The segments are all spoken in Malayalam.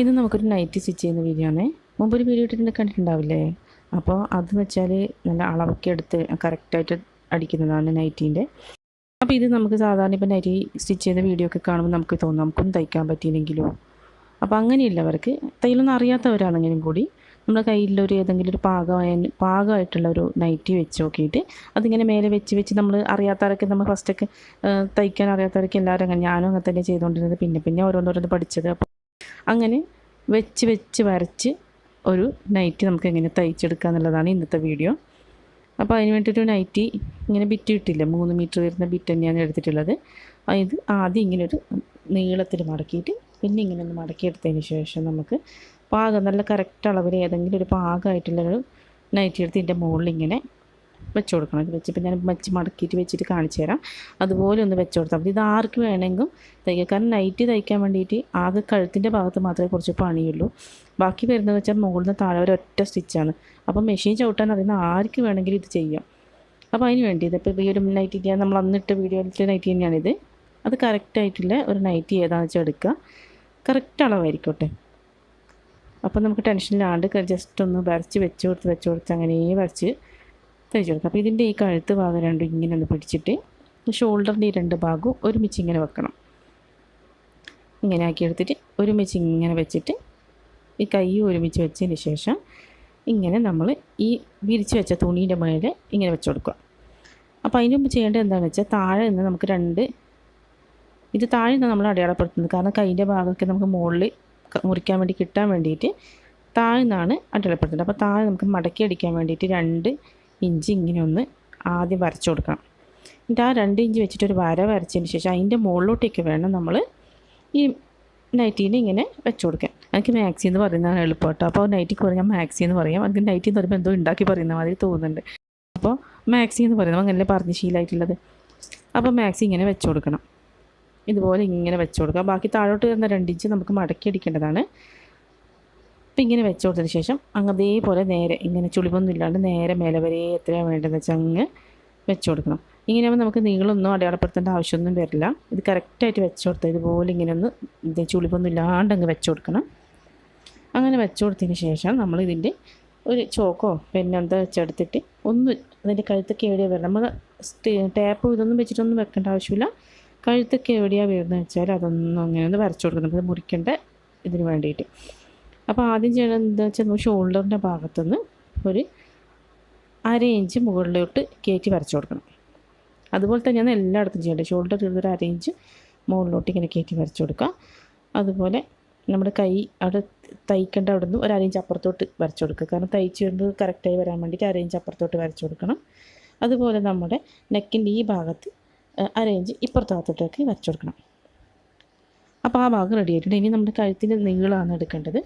ഇത് നമുക്കൊരു നൈറ്റ് സ്റ്റിച്ച് ചെയ്യുന്ന വീഡിയോ ആണ്. മുമ്പ് ഒരു വീഡിയോ ഇട്ടിട്ട് കണ്ടിട്ടുണ്ടാവില്ലേ? അപ്പോൾ അത് വെച്ചാൽ നല്ല അളവൊക്കെ എടുത്ത് കറക്റ്റായിട്ട് അടിക്കുന്നതാണ് നൈറ്റീന്റെ അപ്പോൾ ഇത് നമുക്ക് സാധാരണ ഇപ്പോൾ നൈറ്റി സ്റ്റിച്ച് ചെയ്ത വീഡിയോ ഒക്കെ കാണുമ്പോൾ നമുക്ക് തോന്നും നമുക്കൊന്നും തയ്ക്കാൻ പറ്റിയില്ലെങ്കിലോ? അപ്പോൾ അങ്ങനെയുള്ളവർക്ക് തയ്യലൊന്നും അറിയാത്തവരാണെങ്കിലും കൂടി നമ്മുടെ കയ്യിലൊരു ഏതെങ്കിലും ഒരു പാകമായ പാകമായിട്ടുള്ള ഒരു നൈറ്റി വെച്ച് നോക്കിയിട്ട് അതിങ്ങനെ മേലെ വെച്ച് വെച്ച് നമ്മൾ അറിയാത്തവരൊക്കെ നമ്മൾ ഫസ്റ്റൊക്കെ തയ്ക്കാൻ അറിയാത്തവരൊക്കെ എല്ലാവരും അങ്ങനെ ഞാനും അങ്ങനെ തന്നെ ചെയ്തുകൊണ്ടിരുന്നത്. പിന്നെ പിന്നെ ഓരോന്നോരോന്ന് പഠിച്ചത്. അപ്പോൾ അങ്ങനെ വെച്ച് വെച്ച് വരച്ച് ഒരു നൈറ്റി നമുക്ക് എങ്ങനെ തയ്ച്ചെടുക്കുക എന്നുള്ളതാണ് ഇന്നത്തെ വീഡിയോ അപ്പോൾ അതിന് വേണ്ടിയിട്ടൊരു നൈറ്റി ഇങ്ങനെ ബിറ്റ് കിട്ടില്ല മൂന്ന് മീറ്റർ വരുന്ന ബിറ്റ് തന്നെയാണ് എടുത്തിട്ടുള്ളത്. അതായത് ആദ്യം ഇങ്ങനെ ഒരു നീളത്തിൽ മടക്കിയിട്ട് പിന്നെ ഇങ്ങനെ ഒന്ന് മടക്കിയെടുത്തതിന് ശേഷം നമുക്ക് പാകം നല്ല കറക്റ്റ് അളവിൽ ഏതെങ്കിലും ഒരു പാകമായിട്ടുള്ളൊരു നൈറ്റി എടുത്ത് ഇതിന്റെ മുകളിൽ ഇങ്ങനെ വെച്ച് കൊടുക്കണം വെച്ചിപ്പോൾ ഞാൻ വെച്ച് മടക്കിയിട്ട് വെച്ചിട്ട് കാണിച്ചു തരാം. അതുപോലെ ഒന്ന് വെച്ച് കൊടുത്താൽ മതി. ഇത് ആർക്ക് വേണമെങ്കിലും തയ്ക്കാം. കാരണം നൈറ്റ് തയ്ക്കാൻ വേണ്ടിയിട്ട് ആകെ കഴുത്തിന്റെ ഭാഗത്ത് മാത്രമേ കുറച്ച് പണിയുള്ളൂ. ബാക്കി വരുന്നതെന്ന് വെച്ചാൽ മുകളിൽ നിന്ന് താഴെ ഒരു ഒറ്റ സ്റ്റിച്ചാണ് അപ്പോൾ മെഷീൻ ചവിട്ടാൻ അറിയുന്ന ആർക്ക് വേണമെങ്കിലും ഇത് ചെയ്യാം. അപ്പോൾ അതിന് വേണ്ടി ഇതിപ്പോൾ ഈ ഒരു നൈറ്റ് ഞാൻ നമ്മൾ അന്നിട്ട് വീഡിയോയിലത്തെ നൈറ്റ് തന്നെയാണിത് അത് കറക്റ്റായിട്ടുള്ള ഒരു നൈറ്റ് ഏതാണെന്ന് വെച്ചാൽ എടുക്കുക. കറക്റ്റ് അളവായിരിക്കട്ടെ. അപ്പോൾ നമുക്ക് ടെൻഷനിലാണ്ട് ജസ്റ്റ് ഒന്ന് വരച്ച് വെച്ച് കൊടുത്ത് വെച്ച് കൊടുത്ത് അങ്ങനെ വരച്ച് തയ്ച്ച് കൊടുക്കുക അപ്പോൾ ഇതിന്റെ ഈ കഴുത്ത് ഭാഗം രണ്ടും ഇങ്ങനെ ഒന്ന് പിടിച്ചിട്ട് ഷോൾഡറിന്റെ ഈ രണ്ട് ഭാഗവും ഒരുമിച്ച് ഇങ്ങനെ വെക്കണം. ഇങ്ങനെ ആക്കി എടുത്തിട്ട് ഒരുമിച്ച് ഇങ്ങനെ വെച്ചിട്ട് ഈ കൈ ഒരുമിച്ച് വെച്ചതിന് ശേഷം ഇങ്ങനെ നമ്മൾ ഈ വിരിച്ച് വെച്ച തുണീന്റെ മേലെ ഇങ്ങനെ വെച്ച് കൊടുക്കുക. അപ്പോൾ അതിന് മുമ്പ് ചെയ്യേണ്ടത് എന്താണെന്ന് വെച്ചാൽ താഴെ നിന്ന് നമുക്ക് രണ്ട് ഇത് താഴെ നിന്ന് നമ്മൾ അടയാളപ്പെടുത്തുന്നത്. കാരണം കൈന്റെ ഭാഗമൊക്കെ നമുക്ക് മുകളിൽ മുറിക്കാൻ വേണ്ടി കിട്ടാൻ വേണ്ടിയിട്ട് താഴെ നിന്നാണ് അടയാളപ്പെടുത്തുന്നത്. അപ്പോൾ താഴെ നമുക്ക് മടക്കി അടിക്കാൻ വേണ്ടിയിട്ട് രണ്ട് ഇഞ്ച് ഇങ്ങനെ ഒന്ന് ആദ്യം വരച്ചു കൊടുക്കണം. എന്നിട്ട് ആ രണ്ട് ഇഞ്ച് വെച്ചിട്ട് ഒരു വര വരച്ചതിന് ശേഷം അതിന്റെ മുകളിലോട്ടേക്ക് വേണം നമ്മൾ ഈ നൈറ്റീനെ ഇങ്ങനെ വെച്ചു കൊടുക്കാൻ. എനിക്ക് മാക്സി എന്ന് പറയുന്നതാണ് എളുപ്പം കേട്ടോ അപ്പോൾ നൈറ്റിക്ക് പറഞ്ഞാൽ മാക്സി എന്ന് പറയാം. അതിന് നൈറ്റി എന്ന് പറയുമ്പോൾ എന്തോ ഉണ്ടാക്കി പറയുന്ന മാതിരി തോന്നുന്നുണ്ട്. അപ്പോൾ മാക്സി എന്ന് പറയുന്നത് അങ്ങനെ പറഞ്ഞ് ശീലമായിട്ടുള്ളത് അപ്പോൾ മാക്സി ഇങ്ങനെ വെച്ചു കൊടുക്കണം. ഇതുപോലെ ഇങ്ങനെ വെച്ചു കൊടുക്കുക ബാക്കി താഴോട്ട് വരുന്ന രണ്ടിഞ്ച് നമുക്ക് മടക്കി അടിക്കേണ്ടതാണ്. അപ്പം ഇങ്ങനെ വെച്ച് കൊടുത്തതിന് ശേഷം അതേപോലെ നേരെ ഇങ്ങനെ ചുളിവൊന്നും ഇല്ലാണ്ട് നേരെ മേലെ വരെ എത്രയാണ് വേണ്ടതെന്ന് വെച്ചാൽ അങ്ങ് വെച്ച് കൊടുക്കണം. ഇങ്ങനെ ആകുമ്പോൾ നമുക്ക് നീളൊന്നും അടയാളപ്പെടുത്തേണ്ട ആവശ്യമൊന്നും വരില്ല. ഇത് കറക്റ്റായിട്ട് വെച്ച് കൊടുത്താൽ ഇതുപോലെ ഇങ്ങനെ ഒന്ന് ഇത് ചുളിവൊന്നും ഇല്ലാണ്ട് അങ്ങ് വെച്ച് കൊടുക്കണം. അങ്ങനെ വെച്ച് കൊടുത്തതിന് ശേഷം നമ്മൾ ഇതിന്റെ ഒരു ചോക്കോ പെന്നെന്താ വെച്ചെടുത്തിട്ട് ഒന്ന് അതിന്റെ കഴുത്തൊക്കെ എവിടെയാണ് വരുന്നത് നമ്മൾ ടാപ്പ് ഇതൊന്നും വെച്ചിട്ടൊന്നും വെക്കേണ്ട ആവശ്യമില്ല. കഴുത്തൊക്കെ എവിടെയാണ് വരുന്നത് വെച്ചാൽ അതൊന്നും അങ്ങനെ ഒന്ന് വരച്ചു കൊടുക്കണം. നമുക്ക് മുറിക്കേണ്ട ഇതിന് വേണ്ടിയിട്ട്. അപ്പോൾ ആദ്യം ചെയ്യണം എന്താ വെച്ചാൽ നമ്മൾ ഷോൾഡറിന്റെ ഭാഗത്തുനിന്ന് ഒരു അര ഇഞ്ച് മുകളിലോട്ട് കയറ്റി വരച്ചു കൊടുക്കണം. അതുപോലെ തന്നെയാണ് എല്ലായിടത്തും ചെയ്യേണ്ടത് ഷോൾഡർ ഒരു അര ഇഞ്ച് മുകളിലോട്ട് ഇങ്ങനെ കയറ്റി വരച്ചു കൊടുക്കുക. അതുപോലെ നമ്മുടെ കൈ അവിടെ തയ്ക്കേണ്ട അവിടെ നിന്ന് ഒരു അരയിഞ്ച് അപ്പുറത്തോട്ട് വരച്ചു കൊടുക്കുക. കാരണം തയ്ച്ച് വരുന്നത് കറക്റ്റായി വരാൻ വേണ്ടിയിട്ട് ഇഞ്ച് അപ്പുറത്തോട്ട് വരച്ചു കൊടുക്കണം. അതുപോലെ നമ്മുടെ നെക്കിന്റെ ഈ ഭാഗത്ത് അരയിഞ്ച് ഇപ്പുറത്തെ ഭാഗത്തോട്ടേക്ക് വരച്ചു കൊടുക്കണം. അപ്പോൾ ആ ഭാഗം റെഡി ആയിട്ടുണ്ട്. ഇനി നമ്മുടെ കഴുത്തിന്റെ നീളമാണ് എടുക്കേണ്ടത്.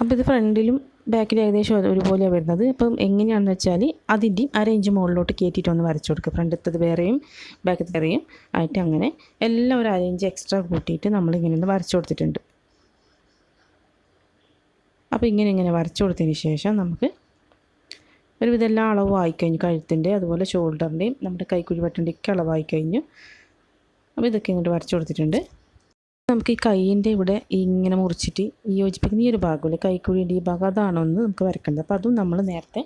അപ്പോൾ ഇത് ഫ്രണ്ടിലും ബാക്കിലും ഏകദേശം ഒരുപോലെയാണ് വരുന്നത്. അപ്പം എങ്ങനെയാണെന്ന് വെച്ചാൽ അതിന്റെ അരേഞ്ച് മുകളിലോട്ട് കയറ്റിയിട്ടൊന്ന് വരച്ചു കൊടുക്കുക ഫ്രണ്ടത്തത് വേറെയും ബാക്കത്തെ വേറെയും ആയിട്ട് അങ്ങനെ എല്ലാം ഒരു അരേഞ്ച് എക്സ്ട്രാ കൂട്ടിയിട്ട് നമ്മളിങ്ങനെ ഒന്ന് വരച്ചു കൊടുത്തിട്ടുണ്ട്. അപ്പോൾ ഇങ്ങനെ ഇങ്ങനെ വരച്ചു കൊടുത്തതിന് ശേഷം നമുക്ക് ഒരുവിധം എല്ലാ അളവും ആയിക്കഴിഞ്ഞു. കഴുത്തിന്റെ അതുപോലെ ഷോൾഡറിന്റെയും നമ്മുടെ കൈക്കുഴി അളവായി കഴിഞ്ഞു. അപ്പോൾ ഇതൊക്കെ ഇങ്ങോട്ട് വരച്ചു കൊടുത്തിട്ടുണ്ട്. നമുക്ക് ഈ കൈയിന്റെ ഇവിടെ ഇങ്ങനെ മുറിച്ചിട്ട് ഈ യോജിപ്പിക്കുന്ന ഈ ഒരു ഭാഗമില്ല? കൈക്കുഴിന്റെ ഈ ഭാഗം അതാണോ എന്ന് നമുക്ക് വരക്കേണ്ടത്. അപ്പോൾ അതും നമ്മൾ നേരത്തെ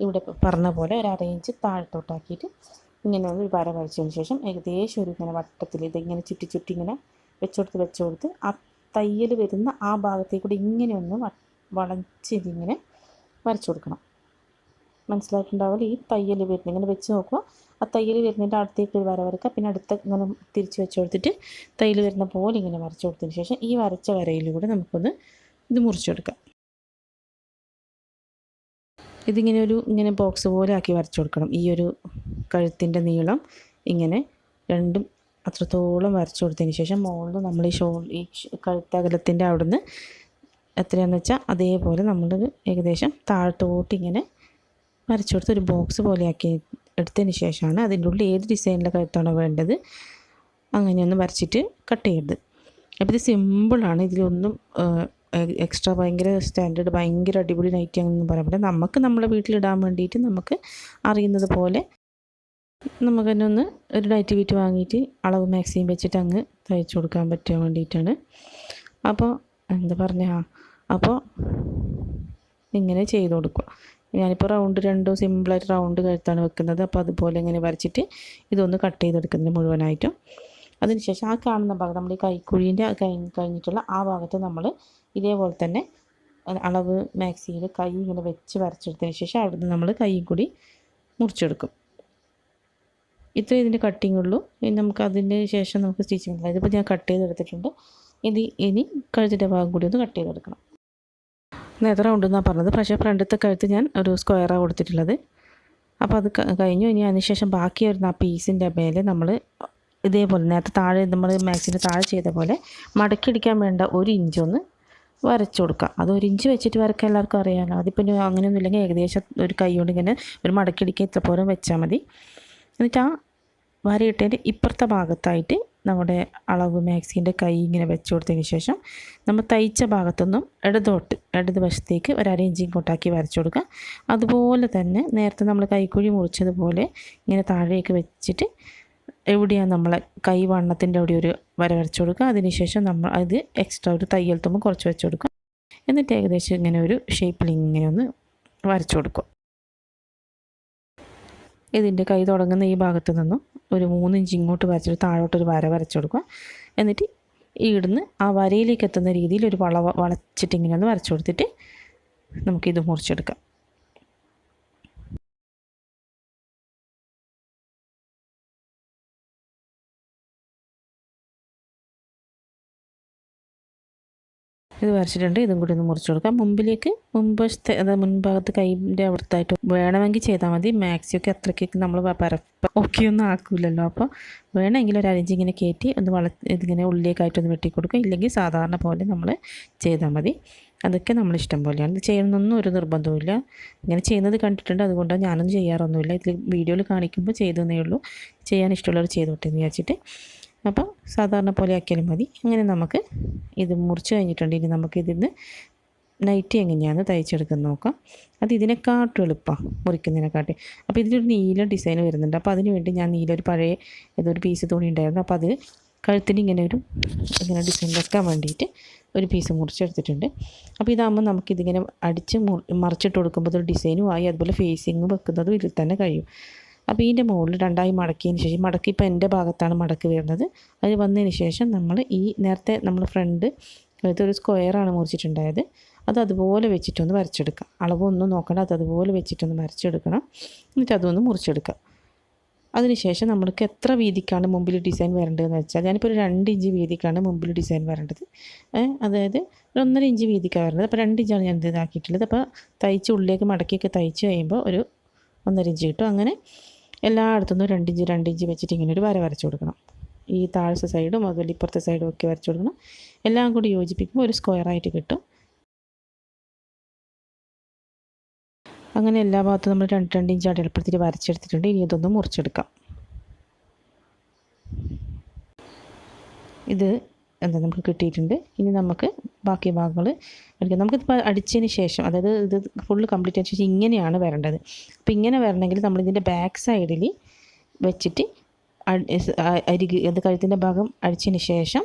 ഇവിടെ പറഞ്ഞ പോലെ ഒരു അറേഞ്ച് താഴത്തോട്ടാക്കിയിട്ട് ഇങ്ങനെ ഒരു വര വരച്ചതിന് ശേഷം ഏകദേശം ഒരു ഇങ്ങനെ വട്ടത്തിൽ ഇതിങ്ങനെ ചുറ്റി ചുറ്റി ഇങ്ങനെ വെച്ചുകൊടുത്ത് വെച്ചുകൊടുത്ത് ആ തയ്യൽ വരുന്ന ആ ഭാഗത്തേക്ക് കൂടി ഇങ്ങനെ ഒന്ന് വളച്ചിതിങ്ങനെ വരച്ചു കൊടുക്കണം. മനസ്സിലായിട്ടുണ്ടാവില്ല? ഈ തയ്യൽ വരുന്ന ഇങ്ങനെ വെച്ച് നോക്കുക ആ തയ്യൽ വരുന്നതിന്റെ അടുത്തേക്ക് ഒരു വര വരക്കുക പിന്നെ അടുത്ത ഇങ്ങനെ തിരിച്ച് വെച്ച് കൊടുത്തിട്ട് തയ്യൽ വരുന്ന പോലെ ഇങ്ങനെ വരച്ച് കൊടുത്തതിന് ശേഷം ഈ വരച്ച വരയിലൂടെ നമുക്കൊന്ന് ഇത് മുറിച്ചെടുക്കാം ഇതിങ്ങനെ ഒരു ഇങ്ങനെ ബോക്സ് പോലെ ആക്കി വരച്ചു കൊടുക്കണം. ഈ ഒരു കഴുത്തിന്റെ നീളം ഇങ്ങനെ രണ്ടും അത്രത്തോളം വരച്ചു കൊടുത്തതിന് ശേഷം മുകളിൽ നമ്മൾ ഈ ഷോൾ ഈ കഴുത്തകലത്തിന്റെ അവിടുന്ന് എത്രയാണെന്ന് വെച്ചാൽ അതേപോലെ നമ്മൾ ഏകദേശം താഴത്തോട്ട് ഇങ്ങനെ വരച്ചു കൊടുത്ത് ഒരു ബോക്സ് പോലെ ആക്കി എടുത്തതിന് ശേഷമാണ് അതിന്റെ ഉള്ളിൽ ഏത് ഡിസൈനിലെ കഴുത്താണോ വേണ്ടത് അങ്ങനെയൊന്ന് വരച്ചിട്ട് കട്ട് ചെയ്യരുത് അപ്പോൾ ഇത് സിമ്പിളാണ്. ഇതിലൊന്നും എക്സ്ട്രാ ഭയങ്കര സ്റ്റാൻഡേർഡ് ഭയങ്കര അടിപൊളി നൈറ്റി അങ്ങനെയൊന്നും പറയാൻ പറ്റില്ല. നമുക്ക് നമ്മളെ വീട്ടിലിടാൻ വേണ്ടിയിട്ട് നമുക്ക് അറിയുന്നത് പോലെ നമുക്ക് തന്നെ ഒന്ന് ഒരു നൈറ്റി വീറ്റ് വാങ്ങിയിട്ട് അളവ് മാക്സിമം വെച്ചിട്ട് അങ്ങ് തയ്ച്ചു കൊടുക്കാൻ പറ്റാൻ വേണ്ടിയിട്ടാണ്. അപ്പോൾ എന്താ പറഞ്ഞ അപ്പോൾ ഇങ്ങനെ ചെയ്ത് കൊടുക്കുക. ഞാനിപ്പോൾ റൗണ്ട് രണ്ടും സിമ്പിളായിട്ട് റൗണ്ട് കഴുത്താണ് വെക്കുന്നത്. അപ്പോൾ അതുപോലെ ഇങ്ങനെ വരച്ചിട്ട് ഇതൊന്ന് കട്ട് ചെയ്തെടുക്കുന്നത് മുഴുവനായിട്ടും. അതിനുശേഷം ആ കാണുന്ന ഭാഗം നമ്മൾ ഈ കൈക്കുഴീന്റെ കഴിഞ്ഞ് കഴിഞ്ഞിട്ടുള്ള ആ ഭാഗത്ത് നമ്മൾ ഇതേപോലെ തന്നെ അളവ് മാക്സിയിൽ കൈ ഇങ്ങനെ വെച്ച് വരച്ചെടുത്തതിന് ശേഷം അവിടുന്ന് നമ്മൾ കൈ കൂടി മുറിച്ചെടുക്കും. ഇത്ര ഇതിന്റെ കട്ടിങ് ഉള്ളൂ. ഇനി നമുക്ക് അതിന്റെ ശേഷം നമുക്ക് സ്റ്റിച്ചിങ് അതായത് ഇപ്പോൾ ഞാൻ കട്ട് ചെയ്തെടുത്തിട്ടുണ്ട്. ഇത് ഇനി കഴുത്തിന്റെ ഭാഗം കൂടി ഒന്ന് കട്ട് ചെയ്തെടുക്കണം. നേരത്തെ ഉണ്ടെന്നാണ് പറഞ്ഞത്. പക്ഷേ ഫ്രണ്ടത്തെ കഴുത്ത് ഞാൻ ഒരു സ്ക്വയറാണ് കൊടുത്തിട്ടുള്ളത്. അപ്പോൾ അത് കഴിഞ്ഞു. ഇനി അതിനുശേഷം ബാക്കി വരുന്ന ആ പീസിന്റെ മേലെ നമ്മൾ ഇതേപോലെ നേരത്തെ താഴെ നമ്മൾ മാക്സിന്റെ താഴെ ചെയ്ത പോലെ മടക്കി മടക്കിടിക്കാൻ വേണ്ട ഒരു ഇഞ്ചൊന്ന് വരച്ചു കൊടുക്കുക. അത് ഒരു ഇഞ്ച് വെച്ചിട്ട് വരക്കാൻ എല്ലാവർക്കും അറിയാമല്ലോ അതിപ്പോൾ അങ്ങനെയൊന്നും ഇല്ലെങ്കിൽ ഏകദേശം ഒരു കൈ കൊണ്ട് ഇങ്ങനെ ഒരു മടക്കിടിക്കാൻ ഇത്ര പോലും വെച്ചാൽ മതി. എന്നിട്ട് ആ വരയിട്ടതിന്റെ ഇപ്പുറത്തെ ഭാഗത്തായിട്ട് നമ്മുടെ അളവ് മാക്സിന്റെ കൈ ഇങ്ങനെ വെച്ച് കൊടുത്തതിന് ശേഷം നമ്മൾ തയ്ച്ച ഭാഗത്തൊന്നും ഇടതോട്ട് ഇടത് വശത്തേക്ക് ഒരു അര ഇഞ്ച് വരച്ചു കൊടുക്കുക. അതുപോലെ തന്നെ നേരത്തെ നമ്മൾ കൈക്കുഴി മുറിച്ചതുപോലെ ഇങ്ങനെ താഴേക്ക് വെച്ചിട്ട് എവിടെയാണ് നമ്മളെ കൈ വണ്ണത്തിന്റെ അവിടെ ഒരു വര വരച്ചു കൊടുക്കുക. അതിനുശേഷം നമ്മൾ അത് എക്സ്ട്രാ ഒരു തയ്യൽ തുമ്പ് കുറച്ച് വെച്ച് കൊടുക്കുക. എന്നിട്ട് ഏകദേശം ഇങ്ങനെ ഒരു ഷേപ്പിൽ ഇങ്ങനെ ഒന്ന് വരച്ചു കൊടുക്കുക. ഇതിന്റെ കൈ തുടങ്ങുന്ന ഈ ഭാഗത്ത് നിന്നും ഒരു മൂന്ന് ഇഞ്ച് ഇങ്ങോട്ട് വരച്ചിട്ട് താഴോട്ടൊരു വര വരച്ചു കൊടുക്കുക. എന്നിട്ട് ഇവിടുന്ന് ആ വരയിലേക്ക് എത്തുന്ന രീതിയിൽ ഒരു വള വളച്ചിട്ട് ഇങ്ങനെ ഒന്ന് വരച്ചു കൊടുത്തിട്ട് നമുക്കിത് മുറിച്ചെടുക്കാം. ഇത് വരച്ചിട്ടുണ്ട്. ഇതും കൂടി ഒന്ന് മുറിച്ച് കൊടുക്കാം. മുമ്പിലേക്ക് മുമ്പത്തെ അതായത് മുൻഭാഗത്ത് കൈന്റെ അവിടുത്തായിട്ട് വേണമെങ്കിൽ ചെയ്താൽ മതി. മാക്സിയൊക്കെ അത്രയ്ക്ക് നമ്മൾ പരപ്പ ഒക്കെ ഒന്നും ആക്കില്ലല്ലോ അപ്പോൾ വേണമെങ്കിൽ ഒരു അരഞ്ച് ഇങ്ങനെ കയറ്റി ഒന്ന് വള ഇതിങ്ങനെ ഉള്ളിലേക്കായിട്ടൊന്ന് വെട്ടി കൊടുക്കുക ഇല്ലെങ്കിൽ സാധാരണ പോലെ നമ്മൾ ചെയ്താൽ മതി. അതൊക്കെ നമ്മളിഷ്ടം പോലെയാണ്. ഇത് ചെയ്യണമെന്നൊന്നും ഒരു നിർബന്ധവുമില്ല. ഇങ്ങനെ ചെയ്യുന്നത് കണ്ടിട്ടുണ്ട്. അതുകൊണ്ട് ഞാനൊന്നും ചെയ്യാറൊന്നുമില്ല. ഇതിൽ വീഡിയോയിൽ കാണിക്കുമ്പോൾ ചെയ്തെന്നേ ഉള്ളൂ. ചെയ്യാൻ ഇഷ്ടമുള്ളവർ ചെയ്തോട്ടെ എന്ന് വിചാരിച്ചിട്ട്. അപ്പോൾ സാധാരണ പോലെ ആക്കിയാലും മതി. അങ്ങനെ നമുക്ക് ഇത് മുറിച്ച് കഴിഞ്ഞിട്ടുണ്ട്. ഇനി നമുക്ക് ഇതിന്ന് നൈറ്റി എങ്ങനെയാണ് തയ്ച്ചെടുക്കുന്നത് നോക്കാം. അത് ഇതിനെക്കാട്ടും എളുപ്പമാണ് മുറിക്കുന്നതിനെക്കാട്ടി. അപ്പോൾ ഇതിലൊരു നീല ഡിസൈൻ വരുന്നുണ്ട്. അപ്പോൾ അതിന് വേണ്ടി ഞാൻ നീല ഒരു പഴയ ഏതൊരു പീസ് തുണി ഉണ്ടായിരുന്നു. അപ്പോൾ അത് കഴുത്തിന് ഇങ്ങനെ ഒരു ഇങ്ങനെ ഡിസൈൻ വെക്കാൻ വേണ്ടിയിട്ട് ഒരു പീസ് മുറിച്ചെടുത്തിട്ടുണ്ട്. അപ്പോൾ ഇതാകുമ്പോൾ നമുക്കിതിങ്ങനെ അടിച്ച് മറിച്ചിട്ട് കൊടുക്കുമ്പോൾ ഒരു ഡിസൈനും ആയി. അതുപോലെ ഫേസിങ് വെക്കുന്നതും ഇതിൽ തന്നെ കഴിയും. അപ്പോൾ ഇതിന്റെ മുകളിൽ രണ്ടായി മടക്കിയതിന് ശേഷം മടക്കി ഇപ്പോൾ എന്റെ ഭാഗത്താണ് മടക്കി വരുന്നത്. അത് വന്നതിന് ശേഷം നമ്മൾ ഈ നേരത്തെ നമ്മൾ ഫ്രണ്ട് അതായത് ഒരു സ്ക്വയറാണ് മുറിച്ചിട്ടുണ്ടായത്. അത് അതുപോലെ വെച്ചിട്ടൊന്ന് വരച്ചെടുക്കാം. അളവൊന്നും നോക്കണ്ട അത് അതുപോലെ വെച്ചിട്ടൊന്ന് വരച്ചെടുക്കണം. എന്നിട്ട് അതൊന്ന് മുറിച്ചെടുക്കാം. അതിനുശേഷം നമ്മൾക്ക് എത്ര വീതിക്കാണ് മുമ്പിൽ ഡിസൈൻ വരേണ്ടതെന്ന് വെച്ചാൽ ഞാനിപ്പോൾ ഒരു രണ്ട് ഇഞ്ച് വീതിക്കാണ് മുമ്പിൽ ഡിസൈൻ വരേണ്ടത്. അതായത് ഒരു ഒന്നര ഇഞ്ച് വീതിക്കാണ് വരേണ്ടത്. അപ്പോൾ രണ്ട് ഇഞ്ചാണ് ഞാൻ ഇത് ഇതാക്കിയിട്ടുള്ളത്. അപ്പോൾ തയ്ച്ച് ഉള്ളിലേക്ക് മടക്കിയൊക്കെ തയ്ച്ച് കഴിയുമ്പോൾ ഒരു ഒന്നര ഇഞ്ച് കിട്ടും. അങ്ങനെ എല്ലായിടത്തുനിന്നും രണ്ടിഞ്ച് രണ്ടിഞ്ച് വെച്ചിട്ട് ഇങ്ങനെ ഒരു വര വരച്ചു കൊടുക്കണം. ഈ താഴ്ച സൈഡും അതുപോലെ ഇപ്പുറത്തെ സൈഡും ഒക്കെ വരച്ചു കൊടുക്കണം. എല്ലാം കൂടി യോജിപ്പിക്കുമ്പോൾ ഒരു സ്ക്വയറായിട്ട് കിട്ടും. അങ്ങനെ എല്ലാ ഭാഗത്തും നമ്മൾ രണ്ട് രണ്ട് ഇഞ്ച് എളുപ്പത്തിൽ വരച്ചെടുത്തിട്ടുണ്ട്. ഇനി ഇതൊന്ന് മുറിച്ചെടുക്കാം. ഇത് എന്താ നമുക്ക് കിട്ടിയിട്ടുണ്ട്. ഇനി നമുക്ക് ബാക്കി ഭാഗങ്ങൾ എടുക്കാം. നമുക്കിപ്പോൾ അടിച്ചതിന് ശേഷം അതായത് ഇത് ഫുള്ള് കംപ്ലീറ്റ് ആയതിനു ശേഷം ഇങ്ങനെയാണ് വരേണ്ടത്. അപ്പോൾ ഇങ്ങനെ വരണമെങ്കിൽ നമ്മളിതിന്റെ ബാക്ക് സൈഡിൽ വെച്ചിട്ട് അരികി അത് കഴുത്തിന്റെ ഭാഗം അടിച്ചതിന് ശേഷം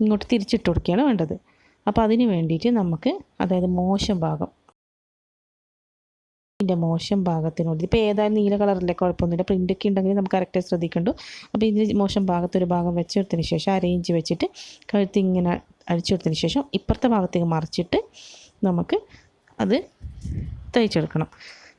ഇങ്ങോട്ട് തിരിച്ചിട്ട് കൊടുക്കുകയാണ് വേണ്ടത്. അപ്പോൾ അതിന് വേണ്ടിയിട്ട് നമുക്ക് അതായത് മോശം ഭാഗം ഇതിന്റെ മോശം ഭാഗത്തിനോട് ഇപ്പോൾ ഏതായാലും നീല കളറിലെ കുഴപ്പമൊന്നുമില്ല. പ്രിന്റൊക്കെ ഉണ്ടെങ്കിൽ നമുക്ക് കറക്റ്റായി ശ്രദ്ധിക്കണ്ടു. അപ്പോൾ ഇതിന്റെ മോശം ഭാഗത്തൊരു ഭാഗം വെച്ചെടുത്തതിന് ശേഷം അരയിഞ്ച് വെച്ചിട്ട് കഴുത്ത് ഇങ്ങനെ അഴിച്ചെടുത്തതിന് ശേഷം ഇപ്പുറത്തെ ഭാഗത്തേക്ക് മറിച്ചിട്ട് നമുക്ക് അത് തയ്ച്ചെടുക്കണം.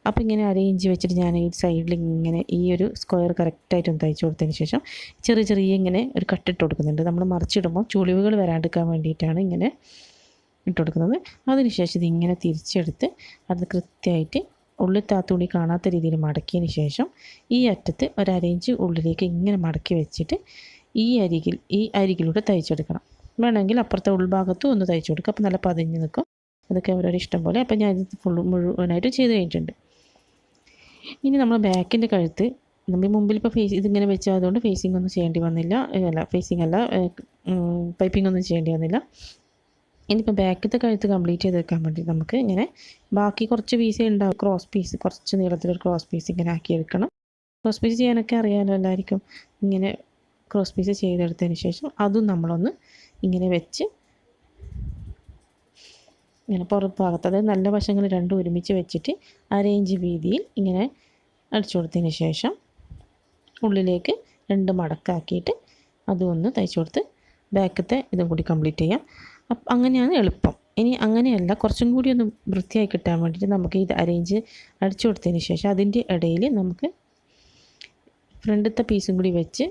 അപ്പോൾ ഇങ്ങനെ അരയിഞ്ച് വെച്ചിട്ട് ഞാൻ ഈ സൈഡിൽ ഇങ്ങനെ ഈ ഒരു സ്ക്വയർ കറക്റ്റായിട്ടൊന്ന് തയ്ച്ചു കൊടുത്തതിന് ശേഷം ചെറിയ ചെറിയ ഇങ്ങനെ ഒരു കട്ടിട്ട് കൊടുക്കുന്നുണ്ട്. നമ്മൾ മറിച്ചിടുമ്പോൾ ചുളിവുകൾ വരാണ്ടിരിക്കാൻ വേണ്ടിയിട്ടാണ് ഇങ്ങനെ ഇട്ട് കൊടുക്കുന്നത്. അതിനുശേഷം ഇതിങ്ങനെ തിരിച്ചെടുത്ത് അത് കൃത്യമായിട്ട് ഉള്ളിലത്തെ ആ തുണി കാണാത്ത രീതിയിൽ മടക്കിയതിന് ശേഷം ഈ അറ്റത്ത് ഒരരയിഞ്ച് ഉള്ളിലേക്ക് ഇങ്ങനെ മടക്കി വെച്ചിട്ട് ഈ അരികിൽ ഈ അരികിലൂടെ തയ്ച്ചെടുക്കണം. വേണമെങ്കിൽ അപ്പുറത്തെ ഉൾഭാഗത്തും ഒന്ന് തയ്ച്ചു കൊടുക്കുക അപ്പോൾ നല്ല പതിഞ്ഞ് നിൽക്കും. അതൊക്കെ അവരവരുടെ ഇഷ്ടം പോലെ. അപ്പോൾ ഞാൻ ഇത് ഫുൾ മുഴുവനായിട്ട് ചെയ്ത് കഴിഞ്ഞിട്ടുണ്ട്. ഇനി നമ്മൾ ബാക്കിന്റെ കഴുത്ത് നമ്മൾ മുമ്പിൽ ഇപ്പോൾ ഫേസ് ഇതിങ്ങനെ വെച്ചതുകൊണ്ട് ഫേസിംഗ് ഒന്നും ചെയ്യേണ്ടി വന്നില്ല. അല്ല ഫേസിംഗ് അല്ല പൈപ്പിംഗ് ഒന്നും ചെയ്യേണ്ടി വന്നില്ല. ഇനിയിപ്പോൾ ബാക്കത്തെ കഴുത്ത് കംപ്ലീറ്റ് ചെയ്ത് വെക്കാൻ വേണ്ടി നമുക്ക് ഇങ്ങനെ ബാക്കി കുറച്ച് പീസേ ഉണ്ടാവും. ക്രോസ് പീസ് കുറച്ച് നീളത്തിലൊരു ക്രോസ് പീസ് ഇങ്ങനെ ആക്കി എടുക്കണം. ക്രോസ് പീസ് ചെയ്യാനൊക്കെ അറിയാമല്ലോ എല്ലാവർക്കും. ഇങ്ങനെ ക്രോസ് പീസ് ചെയ്തെടുത്തതിന് ശേഷം അതും നമ്മളൊന്ന് ഇങ്ങനെ വെച്ച് ഇങ്ങനെ പുറത്ത് അതായത് നല്ല വശങ്ങൾ രണ്ടും ഒരുമിച്ച് വെച്ചിട്ട് അരയിഞ്ച് വീതിയിൽ ഇങ്ങനെ അടിച്ചു കൊടുത്തതിന് ശേഷം ഉള്ളിലേക്ക് രണ്ട് മടക്കാക്കിയിട്ട് അതും ഒന്ന് തയ്ച്ചു കൊടുത്ത് ബാക്കത്തെ ഇതും കൂടി കംപ്ലീറ്റ് ചെയ്യാം. അപ്പം അങ്ങനെയാണ് എളുപ്പം. ഇനി അങ്ങനെയല്ല കുറച്ചും കൂടി ഒന്ന് വൃത്തിയായി കിട്ടാൻ വേണ്ടിയിട്ട് നമുക്ക് ഇത് അരേഞ്ച് അടിച്ചു കൊടുത്തതിന് ശേഷം അതിന്റെ ഇടയിൽ നമുക്ക് ഫ്രണ്ടത്തെ പീസും കൂടി വെച്ച്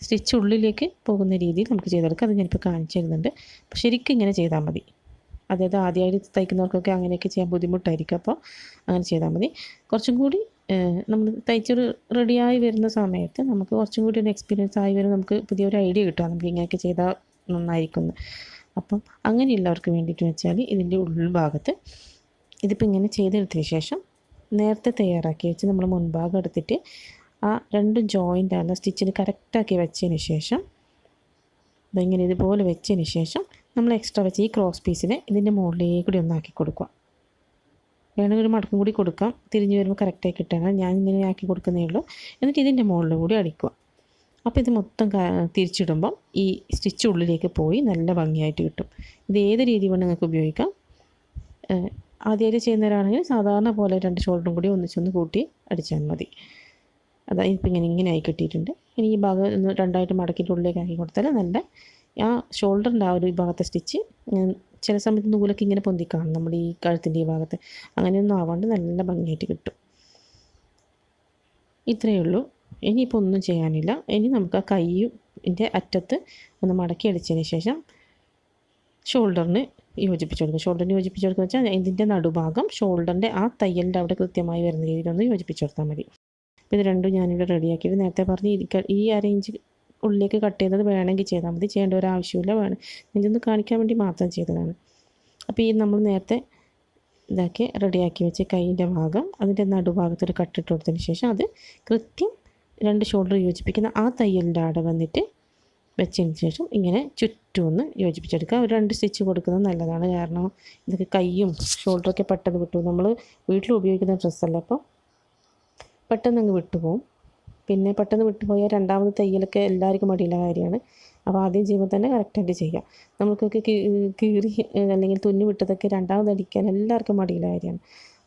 സ്റ്റിച്ച് ഉള്ളിലേക്ക് പോകുന്ന രീതിയിൽ നമുക്ക് ചെയ്തെടുക്കാം. അത് ഞാനിപ്പോൾ കാണിച്ചു തരുന്നുണ്ട്. അപ്പോൾ ശരിക്കും ഇങ്ങനെ ചെയ്താൽ മതി. അതായത് ആദ്യമായിട്ട് തയ്ക്കുന്നവർക്കൊക്കെ അങ്ങനെയൊക്കെ ചെയ്യാൻ ബുദ്ധിമുട്ടായിരിക്കും. അപ്പോൾ അങ്ങനെ ചെയ്താൽ മതി. കുറച്ചും കൂടി നമ്മൾ തയ്ച്ചൊരു റെഡിയായി വരുന്ന സമയത്ത് നമുക്ക് കുറച്ചും കൂടി ഒരു എക്സ്പീരിയൻസ് ആയി വരും നമുക്ക് പുതിയൊരു ഐഡിയ കിട്ടുക നമുക്ക് ഇങ്ങനെയൊക്കെ ചെയ്താൽ നന്നായിരിക്കും അപ്പം അങ്ങനെയുള്ളവർക്ക് വേണ്ടിയിട്ട് വെച്ചാൽ ഇതിന്റെ ഉൾഭാഗത്ത് ഇതിപ്പോൾ ഇങ്ങനെ ചെയ്തെടുത്തതിന് ശേഷം നേരത്തെ തയ്യാറാക്കി വെച്ച് നമ്മൾ മുൻഭാഗം എടുത്തിട്ട് ആ രണ്ട് ജോയിന്റ് ആണ് സ്റ്റിച്ചിന് കറക്റ്റാക്കി വെച്ചതിന് ശേഷം ഇതിങ്ങനെ ഇതുപോലെ വെച്ചതിന് ശേഷം നമ്മൾ എക്സ്ട്രാ വെച്ച് ഈ ക്രോസ് പീസിനെ ഇതിന്റെ മുകളിലേക്ക് കൂടി ഒന്നാക്കി കൊടുക്കുക. വേണമെങ്കിൽ ഒരു മടക്കും കൂടി കൊടുക്കാം. തിരിഞ്ഞ് വരുമ്പോൾ കറക്റ്റായി കിട്ടാനാണ്. ഞാൻ ഇങ്ങനെ ആക്കി കൊടുക്കുന്നേ ഉള്ളൂ. എന്നിട്ട് ഇതിന്റെ മുകളിൽ കൂടി അടിക്കുക. അപ്പോൾ ഇത് മൊത്തം തിരിച്ചിടുമ്പം ഈ സ്റ്റിച്ച് ഉള്ളിലേക്ക് പോയി നല്ല ഭംഗിയായിട്ട് കിട്ടും. ഇത് ഏത് രീതി വേണം നിങ്ങൾക്ക് ഉപയോഗിക്കാം? ആദ്യമായിട്ട് ചെയ്യുന്നവരാണെങ്കിൽ സാധാരണ പോലെ രണ്ട് ഷോൾഡറും കൂടി ഒന്നിച്ചൊന്ന് കൂട്ടി അടിച്ചാൽ മതി. അതായത് ഇപ്പം ഇങ്ങനെ ഇങ്ങനെ ആയി കിട്ടിയിട്ടുണ്ട്. ഇനി ഈ ഭാഗം ഒന്ന് രണ്ടായിട്ട് മടക്കിയിട്ട് ഉള്ളിലേക്ക് ആക്കി കൊടുത്താൽ നല്ല ആ ഷോൾഡറിന്റെ ആ ഒരു ഭാഗത്തെ സ്റ്റിച്ച് ചില സമയത്ത് നൂലൊക്കെ ഇങ്ങനെ പൊന്തിക്കാണ് നമ്മുടെ ഈ കഴുത്തിന്റെ ഈ ഭാഗത്ത്. അങ്ങനെയൊന്നും ആവാണ്ട് നല്ല ഭംഗിയായിട്ട് കിട്ടും. ഇത്രയേ ഉള്ളൂ. ഇനിയിപ്പോൾ ഒന്നും ചെയ്യാനില്ല. ഇനി നമുക്ക് ആ കൈയിന്റെ അറ്റത്ത് ഒന്ന് മടക്കി അടിച്ചതിന് ശേഷം ഷോൾഡറിന് യോജിപ്പിച്ച് കൊടുക്കുക ഷോൾഡറിന് യോജിപ്പിച്ച് കൊടുക്കുക വെച്ചാൽ ഇതിന്റെ നടുഭാഗം ഷോൾഡറിന്റെ ആ തയ്യലിന്റെ അവിടെ കൃത്യമായി വരുന്ന രീതിയിലൊന്ന് യോജിപ്പിച്ച് കൊടുത്താൽ മതി. അപ്പോൾ ഇത് രണ്ടും ഞാനിവിടെ റെഡിയാക്കിയത് നേരത്തെ പറഞ്ഞ് ഈ അരേഞ്ച് ഉള്ളിലേക്ക് കട്ട് ചെയ്തത് വേണമെങ്കിൽ ചെയ്താൽ മതി. ചെയ്യേണ്ട ഒരു ആവശ്യമില്ല. വേണം. ഇതൊന്ന് കാണിക്കാൻ വേണ്ടി മാത്രം ചെയ്തതാണ്. അപ്പോൾ ഈ നമ്മൾ നേരത്തെ ഇതാക്കി റെഡിയാക്കി വെച്ച് കൈയിന്റെ ഭാഗം അതിന്റെ നടുഭാഗത്തൊരു കട്ടിട്ട് കൊടുത്തതിന് ശേഷം അത് കൃത്യം രണ്ട് ഷോൾഡർ യോജിപ്പിക്കുന്ന ആ തയ്യലിന്റെ ആടെ വന്നിട്ട് വെച്ചതിന് ശേഷം ഇങ്ങനെ ചുറ്റും ഒന്ന് യോജിപ്പിച്ചെടുക്കുക. ഒരു രണ്ട് സ്റ്റിച്ച് കൊടുക്കുന്നത് നല്ലതാണ്. കാരണം ഇതൊക്കെ കൈയും ഷോൾഡറൊക്കെ പെട്ടെന്ന് വിട്ടുപോകും നമ്മൾ വീട്ടിൽ ഉപയോഗിക്കുന്ന ഡ്രസ്സല്ല അപ്പോൾ പെട്ടെന്ന് അങ്ങ് വിട്ടുപോകും പിന്നെ പെട്ടെന്ന് വിട്ടുപോയാൽ രണ്ടാമത് തയ്യലൊക്കെ എല്ലാവർക്കും മടിയുള്ള കാര്യമാണ്. അപ്പോൾ ആദ്യം ചെയ്യുമ്പോൾ തന്നെ കറക്റ്റായിട്ട് ചെയ്യാം നമുക്കൊക്കെ കീറി അല്ലെങ്കിൽ തുന്നി വിട്ടതൊക്കെ രണ്ടാമത് അടിക്കാൻ എല്ലാവർക്കും മടിയുള്ള കാര്യമാണ്.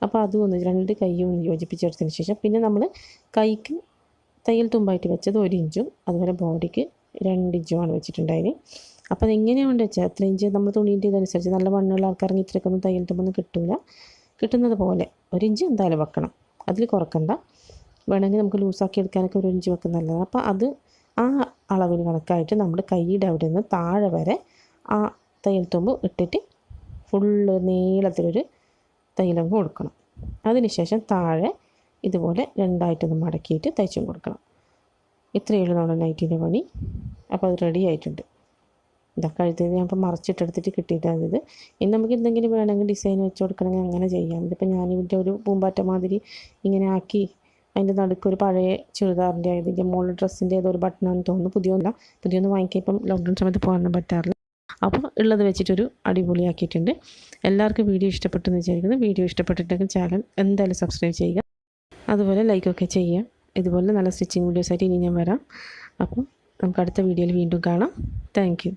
അപ്പോൾ അതും ഒന്ന് രണ്ട് കൈയും ഒന്ന് യോജിപ്പിച്ചെടുത്തതിന് ശേഷം പിന്നെ നമ്മൾ കൈക്ക് തയ്യൽ തുമ്പായിട്ട് വെച്ചത് ഒരു ഇഞ്ചും അതുപോലെ ബോഡിക്ക് രണ്ട് ഇഞ്ചുമാണ് വെച്ചിട്ടുണ്ടായിന്. അപ്പോൾ അതെങ്ങനെയാണ് വെച്ചാൽ എത്ര ഇഞ്ച് നമ്മൾ തുണീന്റെ ഇതനുസരിച്ച് നല്ല മണ്ണുള്ള ആൾക്കാർക്ക് ഇത്രയ്ക്കൊന്നും തയ്യൽ തുമ്പൊന്നും കിട്ടില്ല കിട്ടുന്നത് പോലെ ഒരു ഇഞ്ച് എന്തായാലും വെക്കണം. അതിൽ കുറക്കണ്ട. വേണമെങ്കിൽ നമുക്ക് ലൂസാക്കി എടുക്കാനൊക്കെ ഒരു ഇഞ്ച് വെക്കുന്ന നല്ലതാണ്. അപ്പോൾ അത് ആ അളവിന് കണക്കായിട്ട് നമ്മൾ കൈയുടെ അവിടെ നിന്ന് താഴെ വരെ ആ തയ്യൽ തുമ്പ് ഇട്ടിട്ട് ഫുള്ള് നീളത്തിലൊരു തയ്യലങ്ങ് കൊടുക്കണം. അതിനുശേഷം താഴെ ഇതുപോലെ രണ്ടായിട്ടൊന്ന് മടക്കിയിട്ട് തയ്ച്ചും കൊടുക്കണം. ഇത്രയേ ഉള്ളൂ നമ്മുടെ നൈറ്റിന്റെ പണി. അപ്പോൾ അത് റെഡി ആയിട്ടുണ്ട്. ഇതാ കഴുത്തിൽ ഞാൻ ഇപ്പോൾ മറച്ചിട്ടെടുത്തിട്ട് കിട്ടിയിട്ടാണ് ഇത്. ഇനി നമുക്ക് എന്തെങ്കിലും വേണമെങ്കിൽ ഡിസൈൻ വെച്ച് കൊടുക്കണമെങ്കിൽ അങ്ങനെ ചെയ്യാം. ഇതിപ്പോൾ ഞാനിവിടെ ഒരു പൂമ്പാറ്റ മാതിരി ഇങ്ങനെ ആക്കി അതിന്റെ നടുക്ക് ഒരു പഴയ ചുരിദാറിന്റെ ഇതിന്റെ മോളിൽ ഡ്രസ്സിന്റെ ഏതോ ഒരു ബട്ടണാണെന്ന് തോന്നുന്നു. പുതിയൊന്നല്ല. പുതിയൊന്ന് വാങ്ങിക്കാൻ ഇപ്പം ലോക്ക്ഡൗൺ സമയത്ത് പോകാനൊന്നും പറ്റാറില്ല. അപ്പോൾ ഉള്ളത് വെച്ചിട്ടൊരു അടിപൊളിയാക്കിയിട്ടുണ്ട്. എല്ലാവർക്കും വീഡിയോ ഇഷ്ടപ്പെട്ടെന്ന് വിചാരിക്കുന്നു. വീഡിയോ ഇഷ്ടപ്പെട്ടിട്ടുണ്ടെങ്കിൽ ചാനൽ എന്തായാലും സബ്സ്ക്രൈബ് ചെയ്യുക. അതുപോലെ ലൈക്കൊക്കെ ചെയ്യാം. ഇതുപോലെ നല്ല സ്റ്റിച്ചിങ് വീഡിയോസായിട്ട് ഇനി ഞാൻ വരാം. അപ്പം നമുക്ക് അടുത്ത വീഡിയോയിൽ വീണ്ടും കാണാം. താങ്ക്